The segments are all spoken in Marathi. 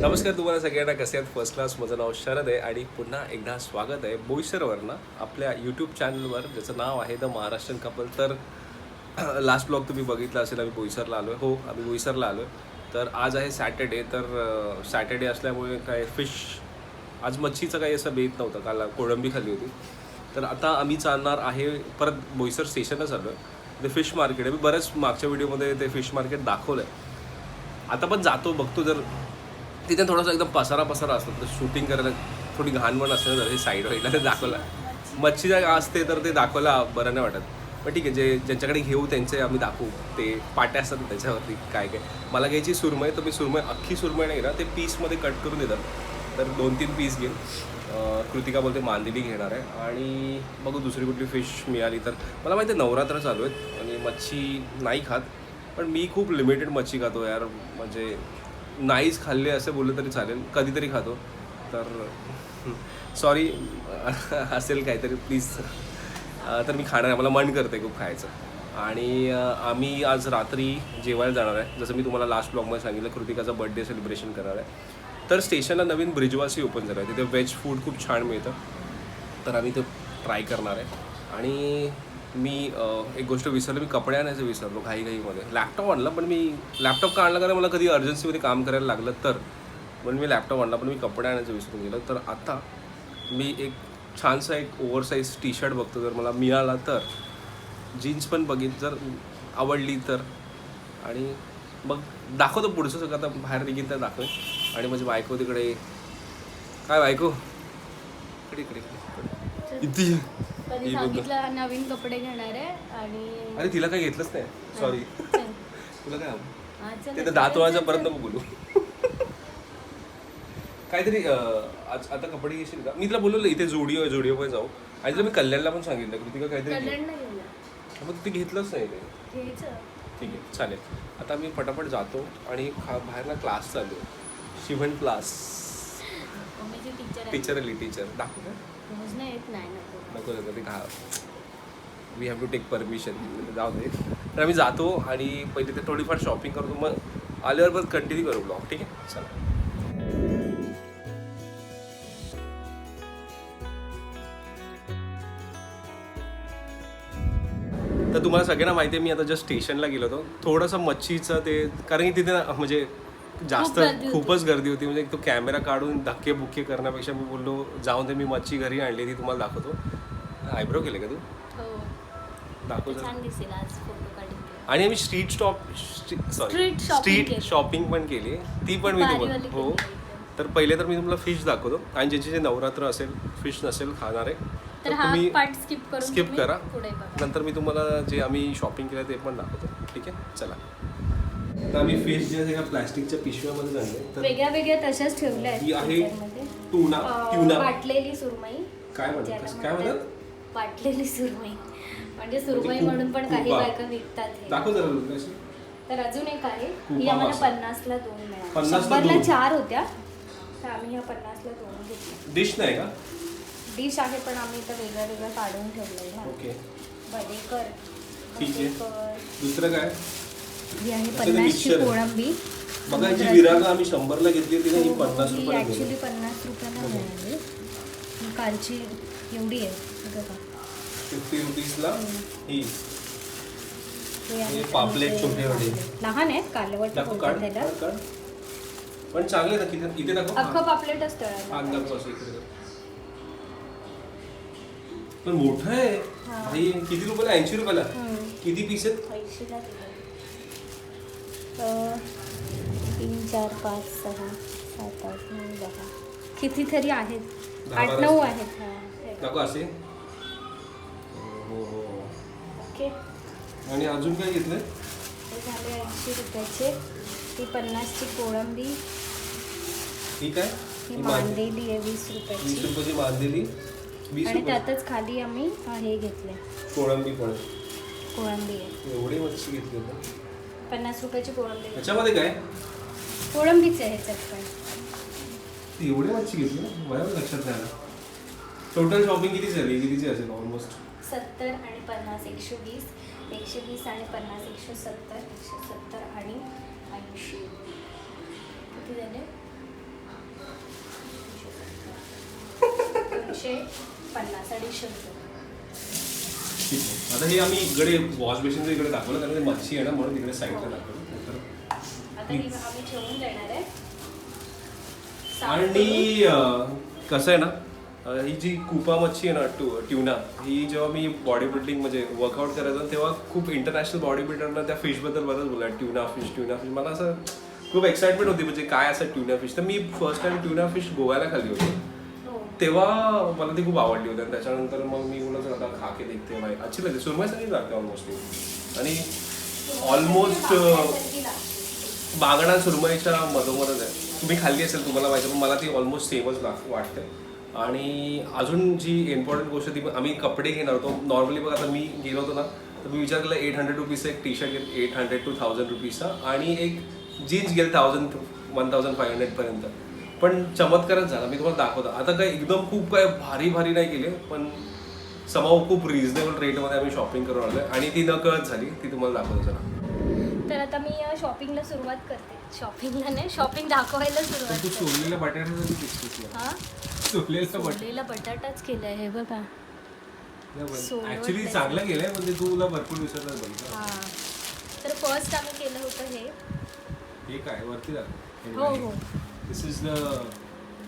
नमस्कार तुम्हाला सगळ्यांना कसे आहेत? फर्स्ट क्लास माझं नाव शरद आहे आणि पुन्हा एकदा स्वागत आहे बोईसरवरनं आपल्या यूट्यूब चॅनलवर ज्याचं नाव आहे द महाराष्ट्रन कपल तर लास्ट ब्लॉग तुम्ही बघितला असेल आम्ही बोईसरला आलो आहे हो आम्ही बोईसरला आलो आहे तर आज आहे सॅटर्डे तर सॅटर्डे असल्यामुळे काय फिश आज मच्छीचं काही असं बेत नव्हतं. काल कोळंबी खाली होती. तर आता आम्ही चालणार आहे परत बोईसर स्टेशनच आलो आहे ते फिश मार्केट आहे. मी बऱ्याच मागच्या व्हिडिओमध्ये ते फिश मार्केट दाखवलं आहे आता पण जातो बघतो जर तिथे थोडासा एकदम पसारा पसारा असतो. तर शूटिंग करायला थोडी घाणवण असते तर हे साईड व्हायला ते दाखवला. मच्छी जर असते तर ते दाखवायला बरं नाही वाटत. पण ठीक आहे जे ज्यांच्याकडे घेऊ त्यांचे आम्ही दाखवू. ते पाट्या असतात त्याच्यावरती काय काय. मला घ्यायची सुरमई तर मी सुरमई अख्खी सुरमई नाही ना ते पीसमध्ये कट करून देतात. तर दोन तीन पीस घेईन कृतिका बोलते मांदेली घेणार आहे. आणि बघू दुसरी कुठली फिश मिळाली तर. मला माहिती आहे नवरात्र चालू आहेत. आणि मच्छी नाही खात. पण मी खूप लिमिटेड मच्छी खातो यार. म्हणजे नाहीच खाल्ले असं बोललं तरी चालेल. कधीतरी खातो. तर सॉरी असेल काहीतरी प्लीज तर मी खाणार आहे. मला मन करते खूप खायचं. आणि आम्ही आज रात्री जेवायला जाणार आहे. जसं मी तुम्हाला लास्ट ब्लॉगमध्ये सांगितलं कृतिकाचा बर्थडे सेलिब्रेशन करणार आहे. तर स्टेशनला नवीन ब्रिजवासी ओपन झालं आहे. तिथे व्हेज फूड खूप छान मिळतं. तर आम्ही ते ट्राय करणार आहे. आणि मी एक गोष्ट विसरलो मी कपडे आणायचं विसरलो घाई घाईमध्ये. लॅपटॉप आणला पण मी लॅपटॉप का आणला? कारण मला कधी अर्जन्सीमध्ये काम करायला लागलं तर. पण मी लॅपटॉप आणला पण मी कपडे आणायचं विसरून गेलो. तर आता मी एक छानसा एक ओव्हरसाईज टी शर्ट बघतो. जर मला मिळाला तर. जीन्स पण बघीन जर आवडली तर. आणि मग दाखवतो पुढचं सगळं. आता बाहेर निघेन तर दाखवेन. आणि माझी बायको तिकडे. काय बायको? इकडे इकडे इकडे. इथे कधी ही बघ. सांगितलं नवीन कपडे घेणार आहे आणि अरे तिला काय घेतलंच नाही सॉरी चल. तुला काय हवं? हा, चल, ते तर चल, परत चल. नको बोलू काहीतरी अं, आज आता कपडे घेशील का मी तुला बोललो इथे जोडिओ आहे जोडिओ मध्ये जाऊ आणि तुला मी कल्याणला पण सांगितलं कृतिका काहीतरी घे. कल्याणला घेऊया मग ते घेतलंच नाही ते घ्यायचं ठीक आहे चालेल आता मी पटापट जातो आणि खा बाहेरला क्लास चालू आहे. शिवण क्लास मम्मीची टीचर आहे. टीचर आली टीचर दाखव का? रोज नाही येत नाही नको. नको नको ते घा we have to take permission जाऊ दे. तर आम्ही जातो आणि पहिले ते थोडीफार शॉपिंग करतो. मग आल्यावर पण कंटिन्यू करू ब्लॉग ठीक आहे? चला. तर तुम्हाला सगळ्यांना माहिती आहे मी आता जस्ट स्टेशनला गेलो होतो. थोडंसं मच्छीचं ते कारण की तिथे ना म्हणजे जास्त. खूपच गर्दी होती. म्हणजे तो कॅमेरा काढून धक्के बुक्के करण्यापेक्षा मी बोललो जाऊन ते मी मच्छी घरी आणली ती तुम्हाला दाखवतो. आयब्रो केले का तू? हो. दाखव. आणि आम्ही street stop sorry street. Shopping पण केली. ती पण मी तुम्हाला हो. तर पहिले तर मी तुम्हाला फिश दाखवतो. आणि ज्याचे जे नवरात्र असेल फिश नसेल खाणार आहे तर हा पार्ट स्किप तुम्ही करा. नंतर मी तुम्हाला जे आम्ही शॉपिंग केलं ते पण दाखवतो. ठीक आहे? चला. आम्ही फिश जे आहे का प्लास्टिकच्या पिशव्यामध्ये आणले तर वेगळ्या वेगळ्या तशाच ठेवल्या आहेत ही आहे. टुना ट्युना वाटलेली सुरमई काय म्हणतात? काय म्हणतात? वाटलेली सुरमई म्हणजे सुरमई खूप- म्हणून पण काही खूप बायका विकतात हे. दाखव जरा लोक कशी तर अजून एक आहे खूप ही आम्हाला. पन्नासला दोन मिळाली 50 ला शंभरला दोन? चार होत्या तर आम्ही ह्या पन्नासला दोन घेतल्या डिश नाही का डिश आहे पण आम्ही इथं वेगळं वेगळं काढून ठेवलंय ना ओके बडेकर ठीक आहे. बडेकर. दुसरं काय आहे पन्नासची आहे. कोळंबी बघा जी विराग आम्ही शंभरला घेतली होती ना ही पन्नास ही रुपयाला ऍक्च्युली. पन्नास रुपयाला मिळाली ही कालची एवढी आहे बघा. फिफ्टी रुपीजला ही आहे पापलेट आमचे. पापलेट. लहान आहेत कालवट दाखव बोलतात काढ त्याला काढ, काढ. पण चांगले ना किती इथे दाखव अख्खं पापलेटच हा, तळायला दाखव असं इकडे दाखव. पण मोठं आहे हा. भाई किती रुपयाला ऐंशी रुपयाला हम्म. किती पीस आहेत तीन चार पाच सहा सात आठ नऊ दहा. कितीतरी आहेत. आठ नऊ. आहेत हा. हे असे? हो हो ओके. आणि अजून काय घेतलंय? हे झाले ऐंशी रुपयाचे. ही पन्नासची कोळंबी. ठीक आहे ही मांदे- मांदेली आहे वीस वीस रुपयाची रुपयाची मांदेली वीस आणि रुपये त्यातच खाली आम्ही हा घेतले कोळंबी पण. कोळंबी आहे. एवढी मच्छी घेतली होती पन्नास रुपयाची कोळंबी. त्याच्यामध्ये काय? कोळंबीच आहे त्यात काय एवढे मच्छी घेतली बरोबर लक्षात नाही आलं. टोटल शॉपिंग किती झाली? कितीची असेल? ऑलमोस्ट सत्तर आणि पन्नास एकशे वीस. एकशे वीस आणि पन्नास एकशे सत्तर एकशे सत्तर आणि ऐंशी. किती झाले? दोनशे पन्नास अडीचशे रुपये आता हे आम्ही इकडे वॉश बेसिनचं इकडे दाखवलं कारण मच्छी आहे ना म्हणून इकडे साईडला दाखवलं. आणि कसं आहे ना ही जी कुपा मच्छी आहे ना टू ट्युना ही जेव्हा मी बॉडी बिल्डिंग म्हणजे वर्कआउट करायचं तेव्हा खूप इंटरनॅशनल बॉडी बिल्डरना त्या फिशबद्दल बरंच बोला ट्युना फिश ट्युना फिश मला असं खूप एक्साइटमेंट होती म्हणजे काय असं ट्युना फिश तर मी फर्स्ट टाइम ट्युना फिश गोव्याला खाल्ली होती. तेव्हा मला ती खूप आवडली होती. आणि त्याच्यानंतर मग मी बोललो आता खा के देखते भाई अच्छी लागते सुरमईसारखी लागते ऑलमोस्ट आणि ऑलमोस्ट सारखी बागडा सुरमईच्या मधोमधच आहे. तुम्ही खाल्ली असेल तुम्हाला माहिती पण मला ती ऑलमोस्ट सेमच लाग वाटते. आणि अजून जी इम्पॉर्टंट गोष्ट ती आम्ही कपडे घेणार होतो. नॉर्मली बघ आता मी गेलो होतो ना तर मी विचार केला एट हंड्रेड रुपीजचा एक टी शर्ट घेत एट हंड्रेड टू थाउजंड रुपीजचा आणि एक जीन्स गेल थाउजंड वन थाउजंड फाय हंड्रेडपर्यंत पण चमत्कारच झाला. मी तुम्हाला दाखवतो. आता काय एकदम खूप काय भारी भारी नाही केले पण समाव खूप रिझनेबल रेटमध्ये आम्ही शॉपिंग करून आलो आणि ती न कळत झाली. ती तुम्हाला दाखवतो जरा. तर आता मी शॉपिंगला सुरुवात करते. शॉपिंगला नाही शॉपिंग दाखवायला सुरुवात तू हा? सोडलेलं बटाटा सोडलेला बटाटाच केलाय हे बघा. ऍक्च्युली. चांगलं गेलंय म्हणजे तुला भरपूर विसरलं हा. तर फर्स्ट आम्ही केलं होतं हे. हे काय? वरती दाखव. हो हो this is the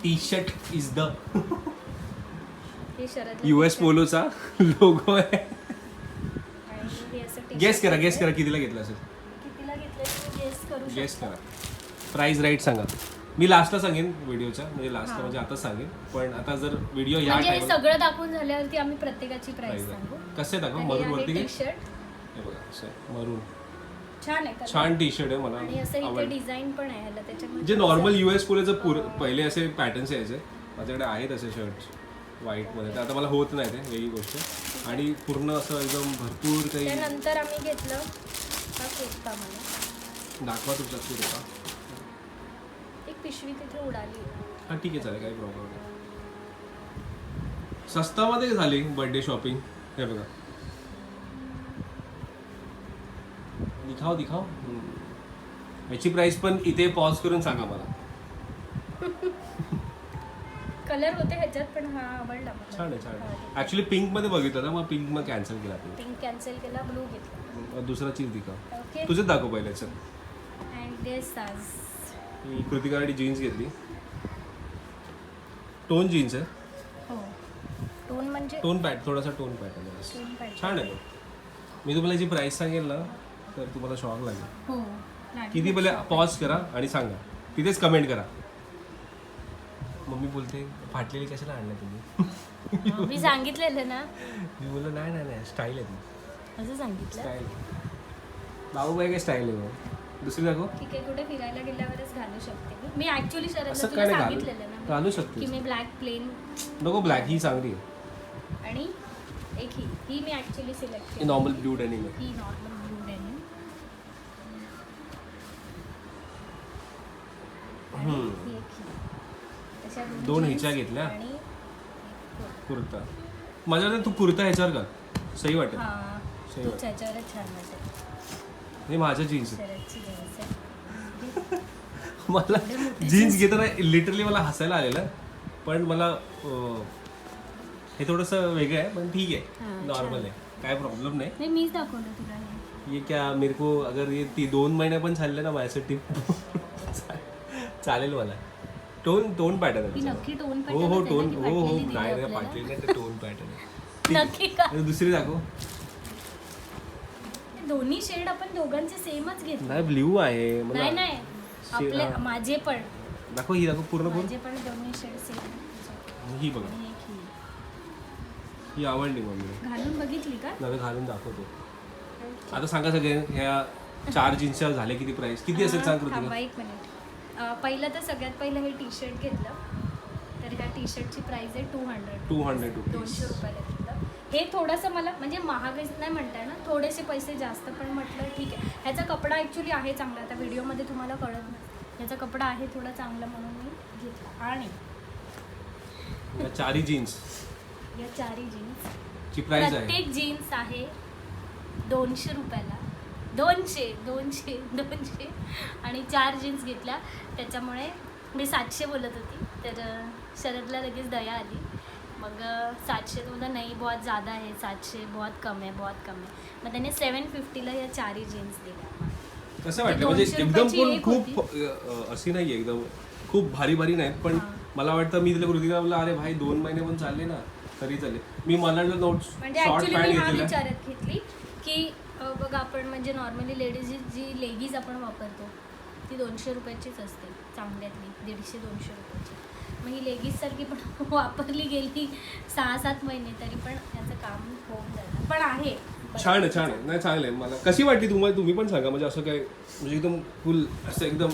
T shirt is the shirt US पोलोचा logo आहे. गेस करा गेस. करा कितीला घेतला असेल? गेस करू प्राइस राईट सांगा. मी लास्टला सांगेन व्हिडिओच्या म्हणजे लास्टला म्हणजे आता सांगेन. पण आता जर व्हिडिओ या म्हणजे हे टाइमला सगळं दाखवून झाल्यावरती आम्ही प्रत्येकाची प्राइस सांगू. कसे दाखव? मरून आहे वरती घे. टी शर्ट हे बघा मरून. छान आहे color. छान टी शर्ट आहे मला आणि असं इथे आवडलं. डिझाईन पण आहे ह्याला जे नॉर्मल युएस पोलेचं पुर पहिले असे पॅटर्न्स यायचे. माझ्याकडे आहेत असे शर्ट व्हाईटमध्ये तर आता मला होत नाही ते वेगळी गोष्ट. आणि पूर्ण असं एकदम भरपूर काही त्यानंतर आम्ही घेतलं. हा कुर्ता मला. दाखवा तुमचा एक पिशवी तिथे उडाली. हा ठीक आहे चालेल काही प्रॉब्लेम नाही. स्वस्तामध्ये झाली बर्थडे शॉपिंग हे बघा. दिखाव दिखाव. याची प्राइस पण इथे पॉज करून सांगा मला. कलर होते ह्याच्यात पण हा आवडला छान आहे छान आहे. ऍक्च्युली पिंकमध्ये बघितलं ना मग पिंक मग कॅन्सल केला ते पिंक कॅन्सल केला ब्लू घेतला. दुसरा चीज दिखाव ओके तुझंच दाखव पहिले चल. अँड दिस मी कृतिकासाठी जीन्स घेतली. टोन जीन्स आहे. हो. टोन म्हणजे? टोन पॅट थोडासा टोन पॅटर्न आहे. टोन पाहिजे छान आहे मी तुम्हाला याची प्राइस सांगेल ना तर तुम्हाला शॉक लागेल. हो. किती पहिले पॉज करा आणि सांगा. तिथेच कमेंट करा. मम्मी बोलते फाटलेली कशाला आणलं तुम्ही? हो, मी सांगितलेलं ना. मी बोललो नाही नाही नाही स्टाईल आहे ती. असं सांगितलं? स्टाईल बाबूबाई काय स्टाईल आहे दुसरी दाखव. ठीक आहे कुठे फिरायला गेल्यावरच घालू शकते मी. मी ऍक्च्युली असं तुला काय नाही सांगितलेलं घालू ना घालू की शकते मी ब्लॅक प्लेन नको ब्लॅक ही चांगली आहे. आणि एक ही. ही मी ऍक्च्युली सिलेक्ट केली. नॉर्मल ब्लू डेनिम आहे ही नॉर्मल ब्लू डेनिम आणि हम्म. ही एक ही. तशा दोन jeans ह्याच्या घेतल्या? आणि एक कुर्ता. माझ्या मते तू कुर्ता ह्याच्यावर का सही वाटेल. हा. सही तूच वाटेल. ह्याच्यावरच छान वाटेल. हे माझ्या जीन्स आहे शरदची जीन्स आहे. मला जीन्स घेताना लिटरली मला हसायला आलेलं पण मला अं, हे थोडंसं वेगळं आहे पण ठीक आहे. नॉर्मल आहे. काय प्रॉब्लेम नाही. नाही मीच दाखवलं तुला हे. ये क्या मेरे को अगर ये ती दोन महिने पण चालले ना माझ्यासाठी. चालेल मला. टोन टोन पॅटर्न नक्की टोन हो हो टोन हो हो. नाही नाही आपल्याला? पाटली नाही टोन पॅटर्न नक्की का? दुसरी दाखव. दोन्ही शेड आपण दोघांचे सेमच घेतले. नाही ब्ल्यू आहे. मला नाही नाही. आपले हा. माझे पण. दाखव ही दाखव पूर्ण पूर्ण माझे पण दोन्ही शेड सेम ही बघा. ही. ही आवडली मम्मी. घालून बघितली का? नव्हे घालून दाखवतो. आता सांगा सगळे ह्या चार जीन्सच्या झाले किती प्राइस किती असेल सांग कृतिका एक मिनिट पहिलं तर सगळ्यात पहिलं हे टी शर्ट घेतलं. तर ह्या टी शर्टची प्राइस आहे टू हंड्रेड टू हंड्रेड दोनशे रुपयाला घेतलं. हे थोडंसं मला म्हणजे महागच नाही म्हणताय ना थोडेसे पैसे जास्त पण म्हटलं ठीक आहे. ह्याचा कपडा ॲक्च्युली आहे चांगला आता व्हिडिओमध्ये तुम्हाला कळत नाही. ह्याचा कपडा आहे थोडा चांगला म्हणून मी घेतला. आणि या चारही जीन्स या चारही जीन्स ची प्राइस आहे. प्रत्येक जीन्स आहे दोनशे रुपयाला. दोनशे दोनशे दोनशे. आणि चार जीन्स घेतल्या. त्याच्यामुळे मी सातशे बोलत होती. तर शरदला लगेच दया आली. मग सातशे तो बोलता नाही बहुत ज़्यादा है सातशे बहुत कम है बहुत कम है. मग त्याने सेवन फिफ्टीला या चारही जीन्स दिल्या. कसं वाटलं? म्हणजे एकदम पण खूप अशी नाही एकदम. खूप भारी भारी नाहीत पण. मला वाटतं मी तिला कृतिका बोलला अरे भाई दोन महिने पण चालले ना तरी चालेल. मी मला नोट म्हणजे ऍक्च्युली मी हा विचारत घेतली की बघा आपण म्हणजे नॉर्मली लेडीज जी लेगीज आपण वापरतो ती दोनशे रुपयाचीच असते चांगल्यातली दीडशे दोनशे रुपयाची. मग ही लेगीजसारखी पण वापरली गेली सहा सात महिने तरी पण याचं काम होऊन जातं. पण आहे. छान आहे छान आहे. नाही चांगलं आहे. मला कशी वाटली तुम्हाला तुम्ही पण सांगा. म्हणजे असं काय म्हणजे एकदम फुल असं एकदम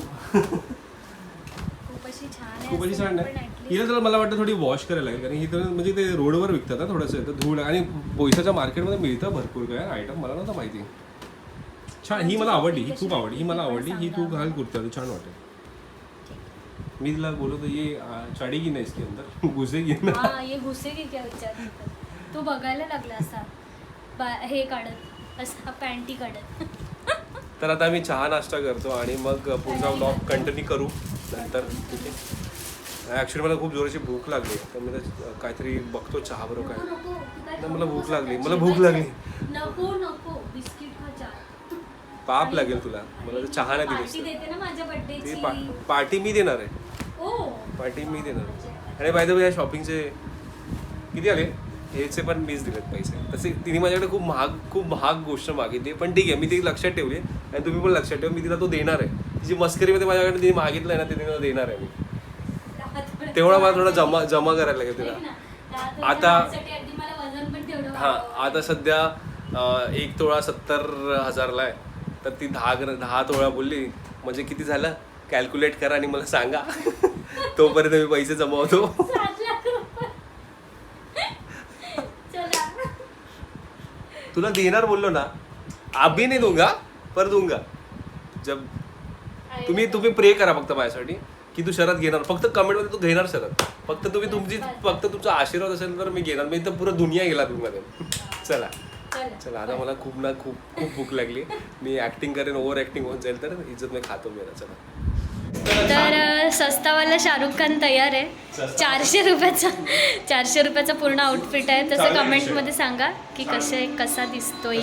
खूप अशी छान आहे खूप अशी छान आहे. हिला तर मला वाटतं थोडी वॉश करायला लागेल कारण ही तर म्हणजे ते रोडवर विकतात ना थोडंसं तर धूळ आणि बोईसाच्या मार्केटमध्ये मिळतं भरपूर काय आयटम मला नव्हतं माहिती. छान ही मला आवडली ही खूप आवडली ही मला आवडली ही तू घाल कुर्ता छान वाटेल. मी तिला बोलतो ये आ, चढेगी ना इसके अंदर. घुसेगी ना. हा ये घुसेगी क्या विचार तू बघायला लागला असा बा- हे काढत असा पॅन्टी काढत. तर आता आम्ही चहा नाश्ता करतो आणि मग पुढचा ब्लॉग कंटिन्यू करू नंतर ठीक आहे? ॲक्च्युली मला खूप जोराची भूक लागली. तर मी काहीतरी बघतो चहा बरोबर काय. नको, नको. तू काय नाही, मला भूक लागली. मला भूक लागली. पाप लागेल तुला. मला तर चहा नाही पा पार्टी मी देणार आहे. ओ पार्टी मी देणार आणि बाय द या शॉपिंगचे किती आले? ह्याचे पण मीच दिलेत पैसे. तसे तिने माझ्याकडे खूप महाग खूप महाग गोष्ट मागितली. पण ठीक आहे मी ती लक्षात ठेवली आणि तुम्ही पण लक्षात ठेवा मी तिला तो देणार आहे. तिची मस्करीमध्ये माझ्याकडे तिने मागितलं आहे ना ते तिला देणार आहे. मी तेवढा मला थोडा जमा जमा करायला लागेल तिला. आता- हा. आता सध्या एक तोळा सत्तर हजारला आहे. तर ती दहा ग्र दहा तोळा बोलली म्हणजे किती झालं? कॅल्क्युलेट करा आणि मला सांगा. तोपर्यंत मी पैसे जमवतो. तुला देणार बोललो ना अभी नाही दूंगा पर दूंगा. जब तुम्ही तुम्ही प्रे करा फक्त माझ्यासाठी. की तू शरद घेणार. फक्त कमेंटमध्ये तू घेणार शरद. फक्त तुम्ही तुमची फक्त तुमचा आशीर्वाद असेल तर मी घेणार. मी तर पुरं दुनिया गेला तुम्हाला. चला. चला. चला आता मला खूप ना खूप खूप भूक लागली. मी ऍक्टिंग करेन ओव्हर ऍक्टिंग होऊन जाईल तर इज्जत मी खातो मेरा चला. तर सस्तावाला शाहरुख खान तयार आहे. चारशे रुपयाचा चारशे रुपयाचा पूर्ण आउटफिट आहे. तसं कमेंटमध्ये सांगा की कसे कसा दिसतोय.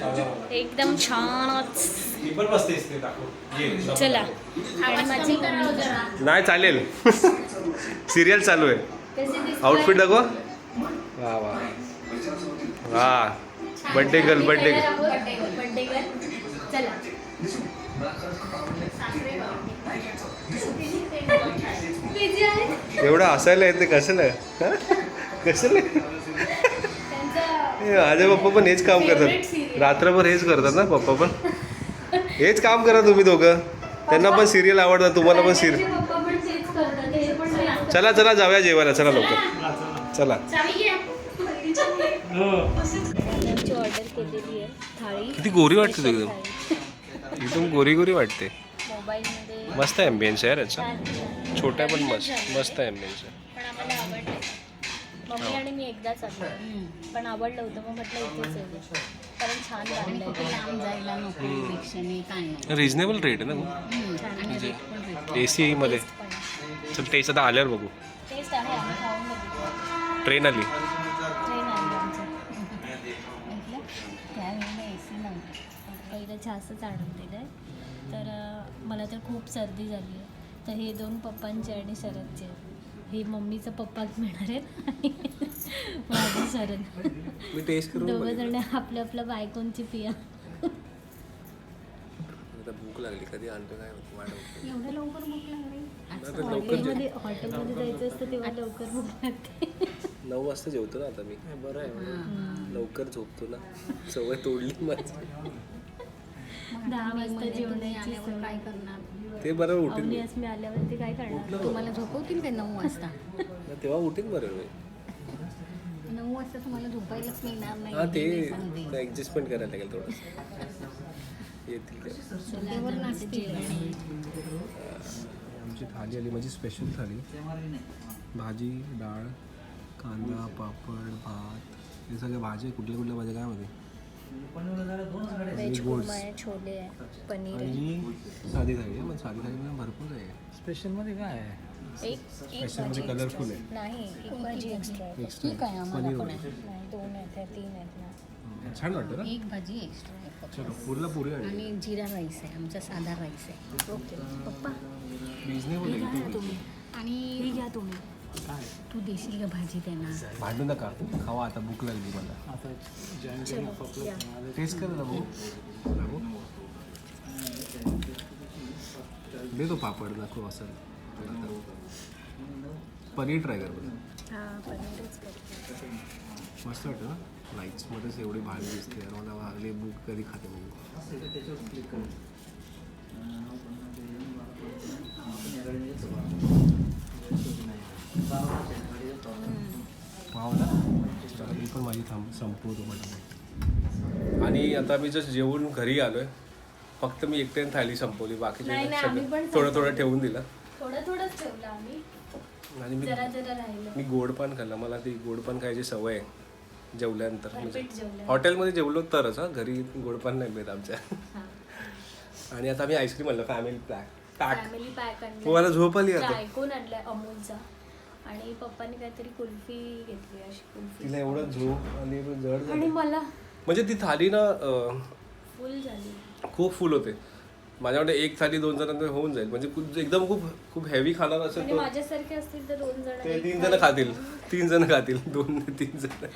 एकदम छानच. मी पण बसते इथे टाकून चला. आणि माझी नाही चालेल. सिरियल चालू आहे? आउटफिट दाखवा. वा वा. वा. Birthday girl birthday girl birthday girl birthday girl चला. बिझी आहे एवढं हसायला येते कशाला? हा? कशाला? हे माझे पप्पा पण हेच काम करतात. रात्रभर हेच करतात ना पप्पा पण? हेच काम करा तुम्ही दोघं. त्यांना पण सिरियल आवडतात तुम्हाला पण सिरियल हे. चला चला जाऊया जेवायला चला लवकर. चला. चावी घ्या. त्यांची ऑर्डर केलेली आहे थाळी. किती गोरी वाटते एकदम. एकदम गोरी गोरी वाटते. मस्त आहे एम्बियन्स यार याचा. छोटा आहे पण मस्त मस्त आहे. आम्हाला आवडलं. मम्मी आणि मी एकदाच आलो पण आवडलं होतं मग म्हटलं इथेच येऊ कारण छान लागलं लांब जायला नको रिक्षाने काय नाही. रिझनेबल रेट आहे ना हम्म, आणि rate पण rate. ए सी मध्ये. चल टेस्ट आता आल्यावर बघू. टेस्ट आहे आम्ही खाऊन बघितलं ट्रेन आली. ट्रेन आली आमची. म्हटलं, त्यावेळेला AC नव्हतं. पहिलं जास्तच आणून दिलं आहे. तर अं, मला तर खूप सर्दी झाली आहे. तर हे दोन पप्पांचे आणि शरदचे आहेत. हे मम्मीचं पप्पाच मिळणार आहेत आणि माझं टेस्ट दोघं जण आपल्या आपल्या बायकोंची पिया. आता भूक लागली कधी आणतो काय वाढवतो एवढं लवकर भूक लागली? आता लवकर जेव- हॉटेलमध्ये जायचं असतं तेव्हा लवकर भूक लागते. नऊ वाजता जेवतो ना आता मी. बरं आहे लवकर झोपतो ना. सवय तोडली माझी. दहा वाजता जेवणाची सवय. काय करणार? ते बरं उठेन. अवनी मी आज मी आल्यावर ते काय करणार? तुम्हाला झोपवतील का नऊ वाजता? तेव्हा उठेन बरं मी नऊ वाजता तुम्हाला झोपायलाच मिळणार नाही हा ते सांगते. ऍडजस्टमेंट करायला लागेल थोडं. येतील ते. चुलीवर नाचतील आणि आमची थाली आली माझी स्पेशल थाली. भाजी डाळ कांदा पापड भात. हे सगळ्या भाज्या कुठल्या कुठल्या भाज्या काय मध्ये व्हेज गोड्स. कुर्मा आहे छोले आहे पनीर आहे. आणि साधी थाळी आहे पण साधी थाळी भरपूर आहे. स्पेशलमध्ये काय आहे? एक एक त्याच्यामध्ये भाजी कलरफुल आहे. नाही एक भाजी एक्स्ट्रा आहे. Extra. ठीक आहे आम्हाला पनीर पण वगैरे. आहे. नाही दोन आहेत ह्या तीन आहेत ना. छान वाटतं ना? एक भाजी एक्स्ट्रा आहे फक्त. चलो पुरीला पुरी आणि आणि जिरा राईस आहे आमचा साधा राईस आहे. ओके. पप्पा. रिजनेबल आहे तुम्ही. आणि घ्या तुम्ही. तू देशील का भाजी त्यांना? भांडू नका. खावा आता भूक लागली मला. चलो या. टेस्ट कर ना भाऊ. भाऊ दे तो पापड दाखव असं. पनीर ट्राय कर हा पनीरच करते. मस्त वाटतं ना? लाईट्समध्येच एवढी भाजी दिसते. आणि मला लागली भूक कधी खाते बघू. ना चला, मी पण माझी थांब संपवतो आणि आता मी जस्ट जेवून घरी आलोय. फक्त मी एकट्याने थाळी संपवली. बाकीचे नाही, नाही, आम्ही पण थोडं थोडं ठेवून दिलं. थोडं थोडंच ठेवलं आम्ही. आणि मी जरा जरा राहिलं. मी गोड पान खाल्लं. मला ती गोड पान खायची सवय आहे. जेवल्यानंतर. म्हणजे भरपेट जेवलं हॉटेलमध्ये जेवलो तरच हा. घरी गोड पान नाही मिळत आमच्या. आणि आता मी आईस्क्रीम आणलं family pack pack family pack आणलं. तुम्हाला झोप आली आता? ऐकून आणलाय अमूलचा. आणि पप्पानी काहीतरी कुल्फी घेतली अशी कुल्फी. तिला एवढं झोप आणि जड आणि झालं मला म्हणजे ती थाली ना अं, फुल झाली. खूप फुल होते. माझ्याकडे एक थाली दोन जणांमध्ये होऊन जाईल. म्हणजे खूप- एकदम खूप खूप हेवी खाणार असेल म्हणजे तर माझ्यासारखे असतील तर दोन जण ते एक तीन जण खातील. तीन जण खातील. दोन ते तीन जण.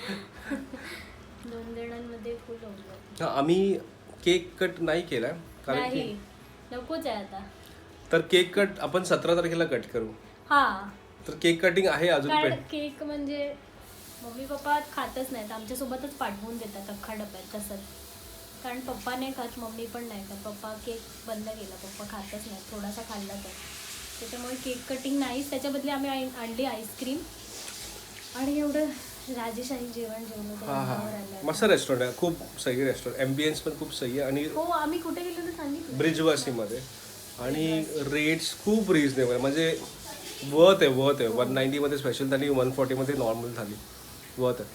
दोन जणांमध्ये फुल होतं हा, आम्ही केक कट नाही केलाय कारण नाही. की नकोच आहे आता. तर केक कट आपण सतरा तारखेला कट करू. हा. तर केक कटिंग आहे अजून कारण पण. केक म्हणजे मम्मी पप्पा खातच नाहीत आमच्यासोबतच पाठवून देतात अख्खा डब्यात तसंच कारण पप्पा नाही खात मम्मी पण नाही खात. पप्पा केक बंद केला पप्पा खातच नाही थोडासा खाल्ला तर. त्याच्यामुळे केक कटिंग नाहीच त्याच्या बदली आम्ही आण- आणली आईस्क्रीम. आणि एवढं राजेशाही जेवण जेवलो तर हा हा. अंगावर आलं. मस्त रेस्टॉरंट आहे खूप सही रेस्टॉरंट एम्बियन्स पण खूप सही आहे. आणि हो आम्ही कुठे गेलो तर सांगितलं. ब्रिजवासीमध्ये. आणि रेट्स खूप रिजनेबल म्हणजे वर्थ आहे वर्थ आहे. वन नाईन्टीमध्ये स्पेशल झाली वन फोर्टीमध्ये नॉर्मल झाली. वर्थ आहे.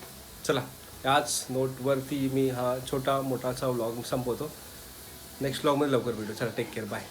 चला याच नोटवरती मी हा छोटा मोठासा व्लॉग संपवतो. नेक्स्ट व्लॉगमध्ये लवकर भेटू. चला टेक केअर बाय